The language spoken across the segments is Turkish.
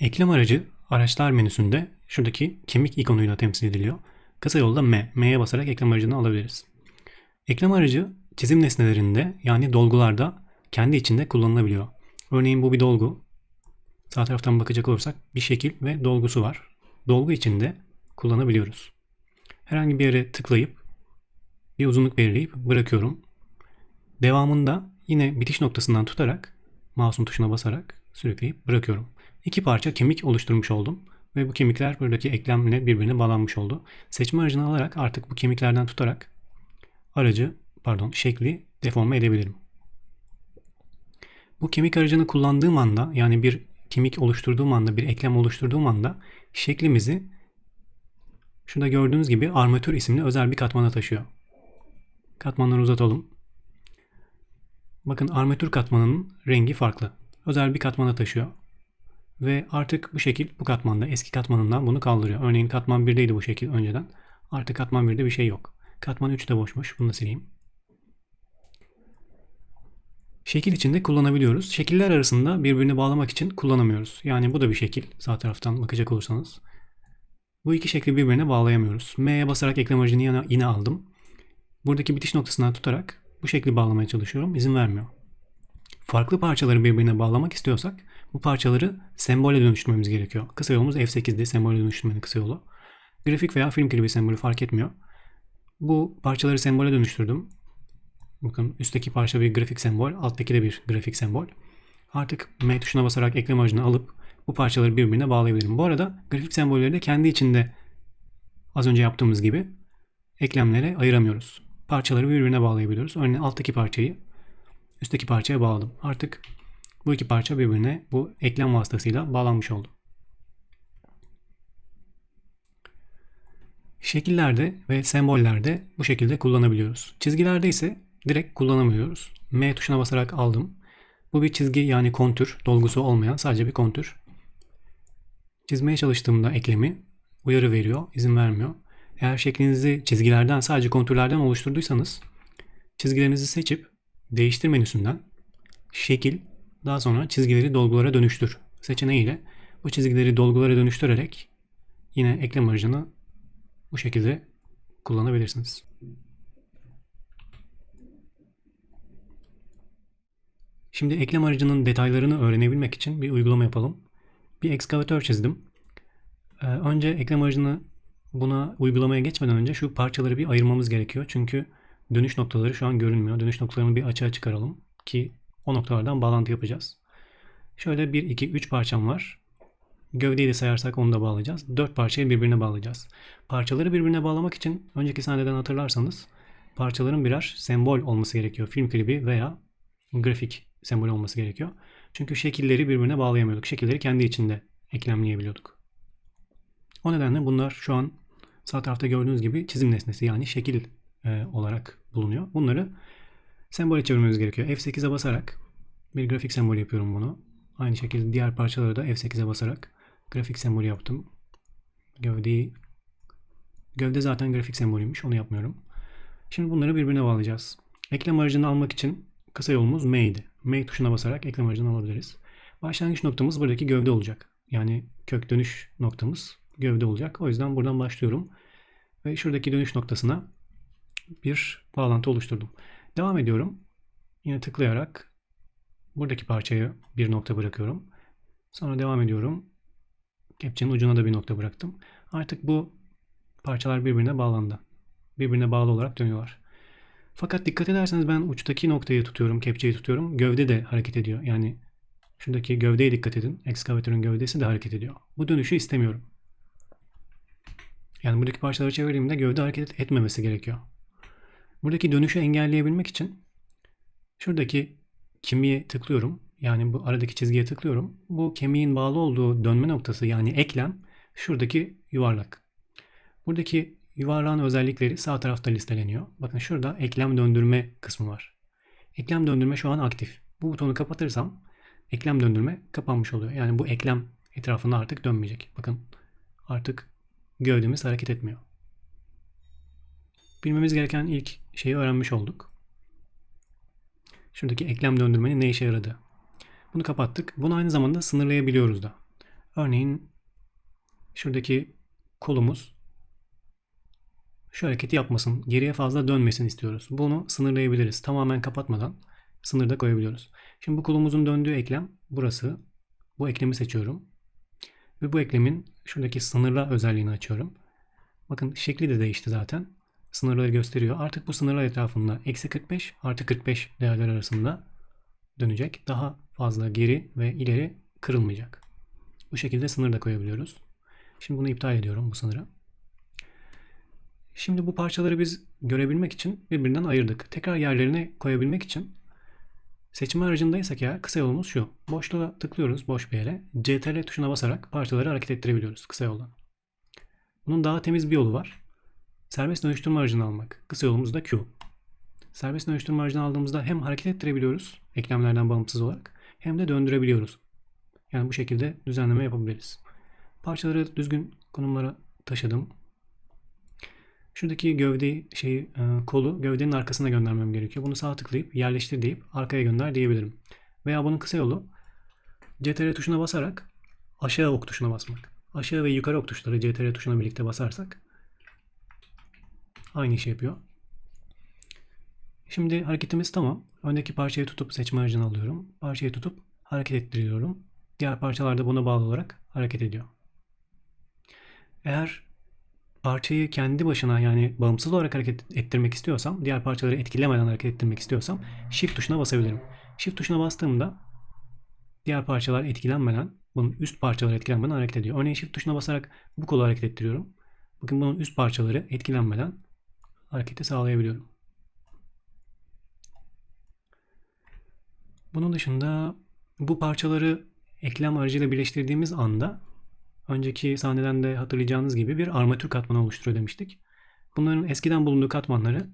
Eklem aracı araçlar menüsünde şuradaki kemik ikonuyla temsil ediliyor. Kısa yolda M. M'ye basarak eklem aracını alabiliriz. Eklem aracı çizim nesnelerinde yani dolgularda kendi içinde kullanılabiliyor. Örneğin bu bir dolgu. Sağ taraftan bakacak olursak bir şekil ve dolgusu var. Dolgu içinde kullanabiliyoruz. Herhangi bir yere tıklayıp bir uzunluk belirleyip bırakıyorum. Devamında yine bitiş noktasından tutarak mouse'un tuşuna basarak sürükleyip bırakıyorum. İki parça kemik oluşturmuş oldum ve bu kemikler buradaki eklemle birbirine bağlanmış oldu. Seçme aracını alarak artık bu kemiklerden tutarak aracı pardon şekli deforme edebilirim. Bu kemik aracını kullandığım anda yani bir kemik oluşturduğum anda bir eklem oluşturduğum anda şeklimizi şurada gördüğünüz gibi armatür isimli özel bir katmana taşıyor. Katmanları uzatalım. Bakın armatür katmanının rengi farklı. Özel bir katmana taşıyor. Ve artık bu şekil bu katmanda eski katmanından bunu kaldırıyor. Örneğin katman 1'deydi bu şekil önceden. Artık katman 1'de bir şey yok. Katman 3 de boşmuş. Bunu da sileyim. Şekil içinde kullanabiliyoruz. Şekiller arasında birbirini bağlamak için kullanamıyoruz. Yani bu da bir şekil. Sağ taraftan bakacak olursanız. Bu iki şekli birbirine bağlayamıyoruz. M'ye basarak eklem aracını yine, aldım. Buradaki bitiş noktasından tutarak bu şekli bağlamaya çalışıyorum. İzin vermiyor. Farklı parçaları birbirine bağlamak istiyorsak bu parçaları sembole dönüştürmemiz gerekiyor. Kısa yolumuz F8'di. Sembole dönüştürmenin kısa yolu. Grafik veya film klibi sembolü fark etmiyor. Bu parçaları sembole dönüştürdüm. Bakın üstteki parça bir grafik sembol, alttaki de bir grafik sembol. Artık M tuşuna basarak eklem aracını alıp bu parçaları birbirine bağlayabilirim. Bu arada grafik sembolleri de kendi içinde az önce yaptığımız gibi eklemlere ayıramıyoruz. Parçaları birbirine bağlayabiliyoruz. Örneğin alttaki parçayı üstteki parçaya bağladım. Artık bu iki parça birbirine bu eklem vasıtasıyla bağlanmış oldu. Şekillerde ve sembollerde bu şekilde kullanabiliyoruz. Çizgilerde ise direkt kullanamıyoruz. M tuşuna basarak aldım. Bu bir çizgi yani kontür, dolgusu olmayan sadece bir kontür. Çizmeye çalıştığımda eklemi uyarı veriyor, izin vermiyor. Eğer şeklinizi çizgilerden sadece kontürlerden oluşturduysanız çizgilerinizi seçip değiştir menüsünden şekil daha sonra çizgileri dolgulara dönüştür seçeneğiyle bu çizgileri dolgulara dönüştürerek yine eklem aracını bu şekilde kullanabilirsiniz. Şimdi eklem aracının detaylarını öğrenebilmek için bir uygulama yapalım. Bir ekskavatör çizdim. Ee, önce eklem aracını buna uygulamaya geçmeden önce şu parçaları bir ayırmamız gerekiyor. Çünkü dönüş noktaları şu an görünmüyor. Dönüş noktalarını bir açığa çıkaralım ki o noktalardan bağlantı yapacağız. Şöyle 1, 2, 3 parçam var. Gövdeyi de sayarsak onu da bağlayacağız. 4 parçayı birbirine bağlayacağız. Parçaları birbirine bağlamak için önceki sahneden hatırlarsanız parçaların birer sembol olması gerekiyor. Film klibi veya grafik sembol olması gerekiyor. Çünkü şekilleri birbirine bağlayamıyorduk. Şekilleri kendi içinde eklemleyebiliyorduk. O nedenle bunlar şu an sağ tarafta gördüğünüz gibi çizim nesnesi yani şekil e, olarak bulunuyor. Bunları sembole çevirmemiz gerekiyor. F8'e basarak bir grafik sembol yapıyorum bunu. Aynı şekilde diğer parçaları da F8'e basarak grafik sembol yaptım. Gövdeyi gövde zaten grafik sembolüymüş. Onu yapmıyorum. Şimdi bunları birbirine bağlayacağız. Eklem aracını almak için kısa yolumuz M'ydi. M tuşuna basarak eklem aracını alabiliriz. Başlangıç noktamız buradaki gövde olacak. Yani kök dönüş noktamız gövde olacak. O yüzden buradan başlıyorum. Ve şuradaki dönüş noktasına bir bağlantı oluşturdum. Devam ediyorum. Yine tıklayarak buradaki parçayı bir nokta bırakıyorum. Sonra devam ediyorum. Kepçenin ucuna da bir nokta bıraktım. Artık bu parçalar birbirine bağlandı. Birbirine bağlı olarak dönüyorlar. Fakat dikkat ederseniz ben uçtaki noktayı tutuyorum, kepçeyi tutuyorum. Gövde de hareket ediyor. Yani şuradaki gövdeye dikkat edin. Ekskavatörün gövdesi de hareket ediyor. Bu dönüşü istemiyorum. Yani buradaki parçaları çevirdiğimde gövde hareket etmemesi gerekiyor. Buradaki dönüşü engelleyebilmek için şuradaki kemiğe tıklıyorum. Yani bu aradaki çizgiye tıklıyorum. Bu kemiğin bağlı olduğu dönme noktası yani eklem şuradaki yuvarlak. Buradaki yuvarlağın özellikleri sağ tarafta listeleniyor. Bakın şurada eklem döndürme kısmı var. Eklem döndürme şu an aktif. Bu butonu kapatırsam eklem döndürme kapanmış oluyor. Yani bu eklem etrafında artık dönmeyecek. Bakın artık gövdemiz hareket etmiyor. Bilmemiz gereken ilk şeyi öğrenmiş olduk. Şuradaki eklem döndürmenin ne işe yaradığı. Bunu kapattık. Bunu aynı zamanda sınırlayabiliyoruz da. Örneğin şuradaki kolumuz şu hareketi yapmasın, geriye fazla dönmesin istiyoruz. Bunu sınırlayabiliriz. Tamamen kapatmadan sınırda koyabiliyoruz. Şimdi bu kolumuzun döndüğü eklem burası. Bu eklemi seçiyorum. Ve bu eklemin şuradaki sınırla özelliğini açıyorum. Bakın şekli de değişti zaten. Sınırları gösteriyor. Artık bu sınırlar etrafında eksi 45 artı 45 değerler arasında dönecek. Daha fazla geri ve ileri kırılmayacak. Bu şekilde sınır da koyabiliyoruz. Şimdi bunu iptal ediyorum bu sınırı. Şimdi bu parçaları biz görebilmek için birbirinden ayırdık. Tekrar yerlerine koyabilmek için seçme aracındaysak ya kısa yolumuz şu. Boşluğa tıklıyoruz boş bir yere. CTRL tuşuna basarak parçaları hareket ettirebiliyoruz kısa yoldan. Bunun daha temiz bir yolu var. Serbest dönüştürme aracını almak. Kısa yolumuz da Q. Serbest dönüştürme aracını aldığımızda hem hareket ettirebiliyoruz eklemlerden bağımsız olarak hem de döndürebiliyoruz. Yani bu şekilde düzenleme yapabiliriz. Parçaları düzgün konumlara taşıdım. Şuradaki gövde şeyi e, kolu gövdenin arkasına göndermem gerekiyor. Bunu sağ tıklayıp yerleştir deyip arkaya gönder diyebilirim. Veya bunun kısa yolu CTRL tuşuna basarak aşağı ok tuşuna basmak. Aşağı ve yukarı ok tuşları CTRL tuşuna birlikte basarsak aynı işi yapıyor. Şimdi hareketimiz tamam. Öndeki parçayı tutup seçme aracını alıyorum. Parçayı tutup hareket ettiriyorum. Diğer parçalar da buna bağlı olarak hareket ediyor. Eğer parçayı kendi başına yani bağımsız olarak hareket ettirmek istiyorsam, diğer parçaları etkilemeden hareket ettirmek istiyorsam Shift tuşuna basabilirim. Shift tuşuna bastığımda diğer parçalar etkilenmeden, bunun üst parçaları etkilenmeden hareket ediyor. Örneğin Shift tuşuna basarak bu kolu hareket ettiriyorum. Bakın bunun üst parçaları etkilenmeden hareketi sağlayabiliyorum. Bunun dışında bu parçaları eklem aracıyla birleştirdiğimiz anda önceki sahneden de hatırlayacağınız gibi bir armatür katmanı oluşturuyor demiştik. Bunların eskiden bulunduğu katmanları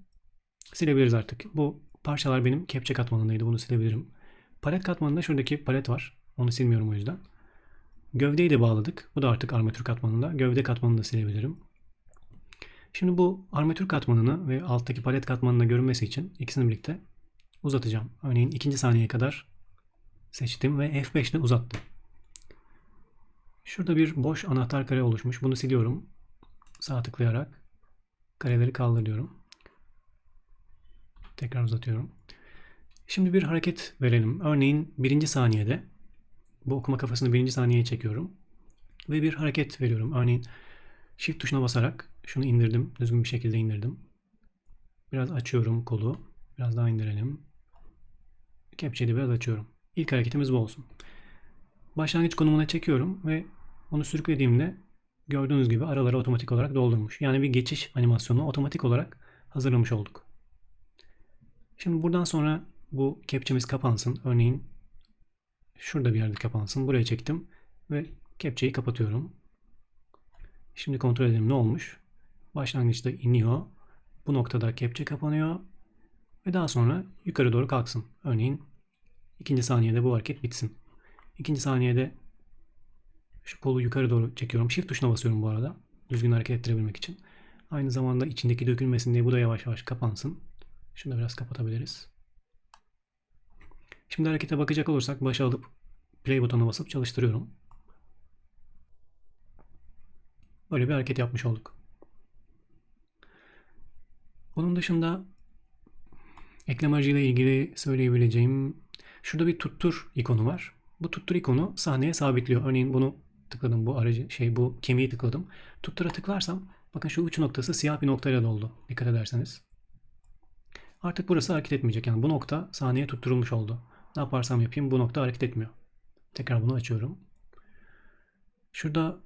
silebiliriz artık. Bu parçalar benim kepçe katmanındaydı. Bunu silebilirim. Palet katmanında şuradaki palet var. Onu silmiyorum o yüzden. Gövdeyi de bağladık. Bu da artık armatür katmanında. Gövde katmanını da silebilirim. Şimdi bu armatür katmanını ve alttaki palet katmanını görünmesi için ikisini birlikte uzatacağım. Örneğin ikinci saniyeye kadar seçtim ve F5 ile uzattım. Şurada bir boş anahtar kare oluşmuş. Bunu siliyorum. Sağ tıklayarak kareleri kaldırıyorum. Tekrar uzatıyorum. Şimdi bir hareket verelim. Örneğin birinci saniyede bu okuma kafasını birinci saniyeye çekiyorum. Ve bir hareket veriyorum. Örneğin Shift tuşuna basarak şunu indirdim. Düzgün bir şekilde indirdim. Biraz açıyorum kolu. Biraz daha indirelim. Kepçeyi biraz açıyorum. İlk hareketimiz bu olsun. Başlangıç konumuna çekiyorum ve onu sürüklediğimde gördüğünüz gibi araları otomatik olarak doldurmuş. Yani bir geçiş animasyonu otomatik olarak hazırlamış olduk. Şimdi buradan sonra bu kepçemiz kapansın. Örneğin şurada bir yerde kapansın. Buraya çektim ve kepçeyi kapatıyorum. Şimdi kontrol edelim ne olmuş. Başlangıçta iniyor. Bu noktada kepçe kapanıyor. Ve daha sonra yukarı doğru kalksın. Örneğin ikinci saniyede bu hareket bitsin. İkinci saniyede şu kolu yukarı doğru çekiyorum. Shift tuşuna basıyorum bu arada. Düzgün hareket ettirebilmek için. Aynı zamanda içindeki dökülmesin diye bu da yavaş yavaş kapansın. Şunu da biraz kapatabiliriz. Şimdi harekete bakacak olursak başa alıp play butonuna basıp çalıştırıyorum. Böyle bir hareket yapmış olduk. Bunun dışında eklem aracıyla ilgili söyleyebileceğim şurada bir tuttur ikonu var. Bu tuttur ikonu sahneye sabitliyor. Örneğin bunu tıkladım bu aracı şey bu kemiği tıkladım. Tuttura tıklarsam bakın şu uç noktası siyah bir noktayla doldu. Dikkat ederseniz. Artık burası hareket etmeyecek. Yani bu nokta sahneye tutturulmuş oldu. Ne yaparsam yapayım bu nokta hareket etmiyor. Tekrar bunu açıyorum. Şurada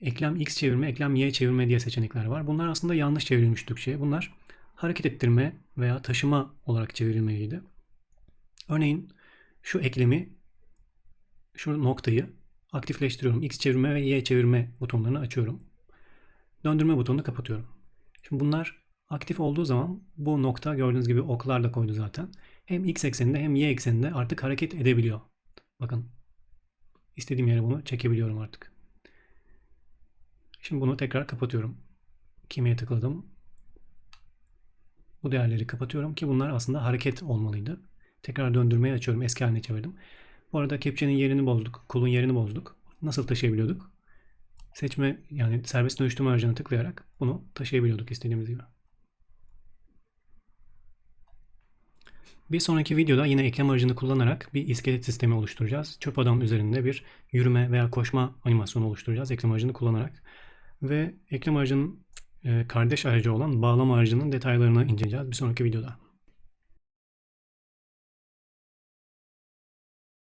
eklem X çevirme, eklem Y çevirme diye seçenekler var. Bunlar aslında yanlış çevrilmiş Türkçe'ye. Bunlar hareket ettirme veya taşıma olarak çevrilmeliydi. Örneğin şu eklemi, şu noktayı aktifleştiriyorum. X çevirme ve Y çevirme butonlarını açıyorum. Döndürme butonunu kapatıyorum. Şimdi bunlar aktif olduğu zaman bu nokta gördüğünüz gibi oklar da koydu zaten. Hem X ekseninde hem Y ekseninde artık hareket edebiliyor. Bakın istediğim yere bunu çekebiliyorum artık. Şimdi bunu tekrar kapatıyorum. Kimiye tıkladım. Bu değerleri kapatıyorum ki bunlar aslında hareket olmalıydı. Tekrar döndürmeye açıyorum. Eski haline çevirdim. Bu arada kepçenin yerini bozduk. Kulun yerini bozduk. nasıl taşıyabiliyorduk? Seçme yani serbest dönüştürme aracına tıklayarak bunu taşıyabiliyorduk istediğimiz gibi. Bir sonraki videoda yine eklem aracını kullanarak bir iskelet sistemi oluşturacağız. Çöp adam üzerinde bir yürüme veya koşma animasyonu oluşturacağız eklem aracını kullanarak. Ve eklem aracının e, kardeş aracı olan bağlama aracının detaylarını inceleyeceğiz bir sonraki videoda.